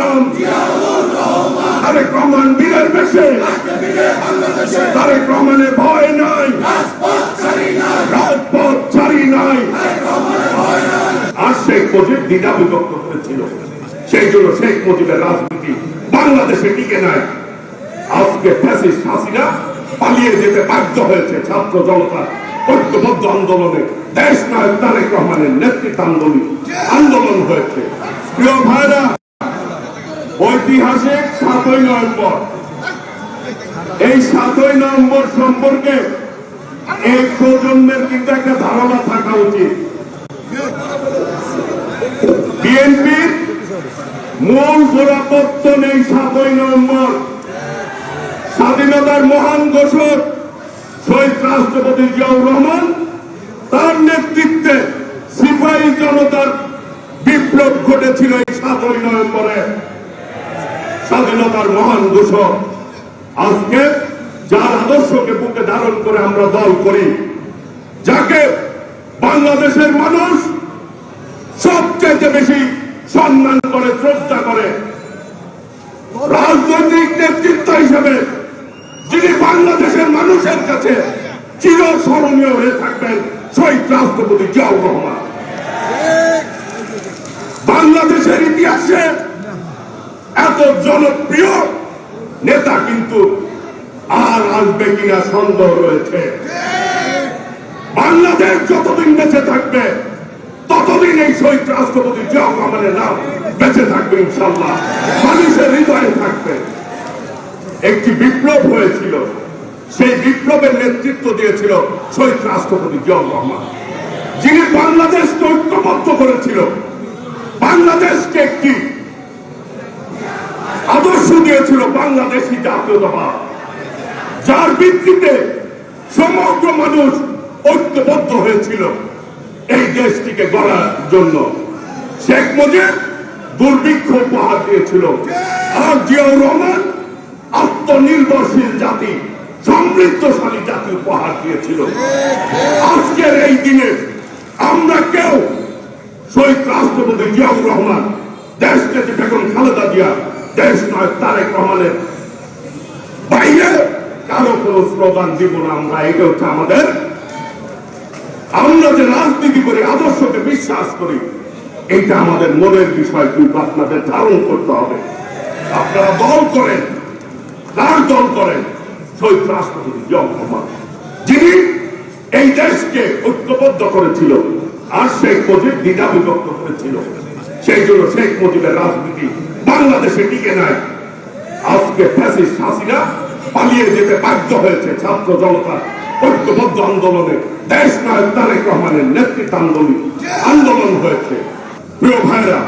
নাম। তারেক রহমান বীরের বেশে। তারেক রহমানের ভয় নাই। রাজপথ ছাড়ি নাই। আর শেখ মুজিব দ্বিধা বিভক্ত করেছিল। সেই জন্য শেখ মুজিবের রাজনীতি বাংলাদেশে টিকে নাই। আজকে ফ্যাসিস্ট হাসিনা পালিয়ে যেতে বাধ্য হয়েছে ছাত্র জনতা ঐক্যবদ্ধ আন্দোলনে। দেশ নায়ক তারেক রহমানের নেতৃত্ব আন্দোলন আন্দোলন হয়েছে। প্রিয় ভাইরা সাতই নভেম্বর। এই সাতই নভেম্বর সম্পর্কে এই প্রজন্মের কিন্তু একটা ধারণা থাকা উচিত। বিএনপির মূল গোড়াপত্তন এই সাতই নভেম্বর। স্বাধীনতার মহান ঘোষক শহীদ রাষ্ট্রপতি জিয়াউর রহমান তার নেতৃত্বে সিপাহী জনতার বিপ্লব ঘটেছিল এই সাতই নভেম্বরে। স্বাধীনতার মহান ঘোষক। আজকে যার আদর্শকে বুকে ধারণ করে আমরা দল করি, যাকে বাংলাদেশের মানুষ সবচেয়ে বেশি সম্মান করে, শ্রদ্ধা করে, রাজনৈতিক নেতৃত্ব হিসেবে যিনি বাংলাদেশের মানুষের কাছে চিরস্মরণীয় হয়ে থাকবেন, শহীদ রাষ্ট্রপতি জিয়াউর রহমান বাংলাদেশের ইতিহাসে এত জনপ্রিয় নেতা কিন্তু আর আসবে কিনা সন্দেহ রয়েছে। বাংলাদেশ যতদিন বেঁচে থাকবে, ততদিন এই শহীদ রাষ্ট্রপতি রহমানের নাম বেঁচে থাকবে ইনশাল্লাহ মানুষের হৃদয়ে থাকবে। একটি বিপ্লব হয়েছিল, সেই বিপ্লবের নেতৃত্ব দিয়েছিল শহীদ রাষ্ট্রপতি রহমান। যিনি বাংলাদেশকে ঐক্যবদ্ধ করেছিল, বাংলাদেশকে একটি আদর্শ দিয়েছিল বাংলাদেশি জাতীয়তাবাদ। ভিত্তিতে সমগ্র মানুষ ঐক্যবদ্ধ হয়েছিল এই দেশটিকে গড়ার জন্য। শেখ মুজিব দুর্ভিক্ষ উপহার দিয়েছিল। আর জিয়াউর রহমান আত্মনির্ভরশীল জাতি, সমৃদ্ধশালী জাতি উপহার দিয়েছিল। আজকের এই দিনে আমরা কেউ শহীদ রাষ্ট্রপতি জিয়াউর রহমান দেশ নেত্রী বেগম খালেদা জিয়া দেশ নয় তারেক রহমানের বাইরে কারও স্লোগান দিব না আমরা, এটা হচ্ছে আমাদের। আমরা যে রাজনীতি করি, আদর্শকে বিশ্বাস করি, এটা আমাদের মনের বিষয়, কিন্তু আপনাদের ধারণ করতে হবে। আপনারা দল করেন, কার দল করেন? শহীদ রাষ্ট্রপতি জিয়াউর যিনি এই দেশকে ঐক্যবদ্ধ করেছিল, আর শেখ মুজিব দ্বিধা বিভক্ত করেছিল। সেই জন্য শেখ মুজিবের রাজনীতি বাংলাদেশে টিকে নাই। আজকে ফ্যাসিস্ট হাসিনা পালিয়ে যেতে বাধ্য হয়েছে ছাত্র জনতা, ঐক্যবদ্ধ আন্দোলনে, দেশ নায়ক তারেক রহমানের নেতৃত্ব আন্দোলন আন্দোলন হয়েছে। প্রিয় ভাইরা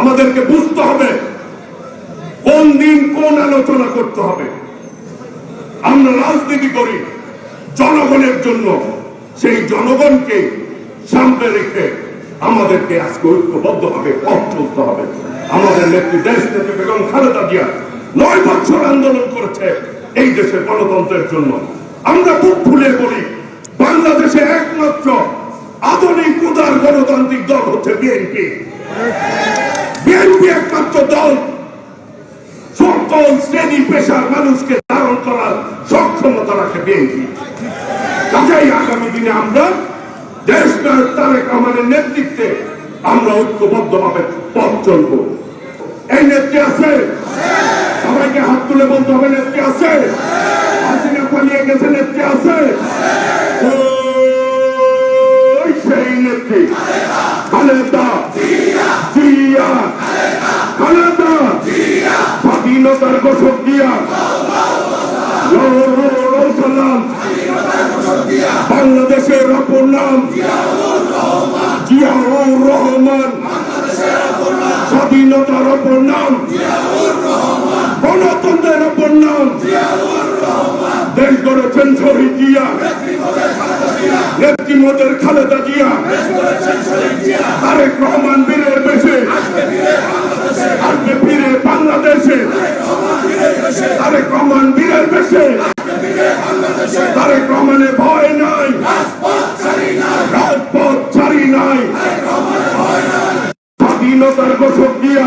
আমাদেরকে বুঝতে হবে কোন দিন কোন আলোচনা করতে হবে। আমরা রাজনীতি করি জনগণের জন্য, সেই জনগণকে সামনে রেখে আমাদেরকে আজকে ঐক্যবদ্ধ ভাবে পথ চলতে হবে। আমাদের নেত্রী দেশ নেত্রী বেগম খালেদা জিয়া নয় বছর আন্দোলন করেছে। এই দেশের গণতন্ত্রের জন্য। আমরা বুক ফুলে বলি, বাংলাদেশে একমাত্র আধুনিক, উদার গণতান্ত্রিক দল হচ্ছে বিএনপি। বিএনপি একমাত্র দল। সকল শ্রেণি পেশার মানুষকে ধারণ করার সক্ষমতা রাখে বিএনপি। কাজেই আগামী দিনে আমরা দেশ তারেক রহমানের নেতৃত্বে আমরা ঐক্যবদ্ধ ভাবে পথ চলব। এই নেত্রী আছে? সবাইকে হাত তুলে বলতে হবে, নেত্রী আছে। হাসিনা পালিয়ে গেছে, নেত্রী আছে। সেই নেত্রী। খালেদা। জিয়া। খালেদা। স্বাধীনতার ঘোষক দিয়া বাংলাদেশের অপর নাম। জিয়াউর রহমান। স্বাধীনতার অপর নাম। শহীদ জিয়া। নেত্রীমতের খালেদা জিয়া। তারেক রহমান বীরের বেশে আজকে ফিরে বাংলাদেশে। তারেক রহমান বীরের বেশে তারেক রহমানের ভয় নাই। রাজপথ ছাড়ি নাই। স্বাধীনতার ঘোষক দিয়া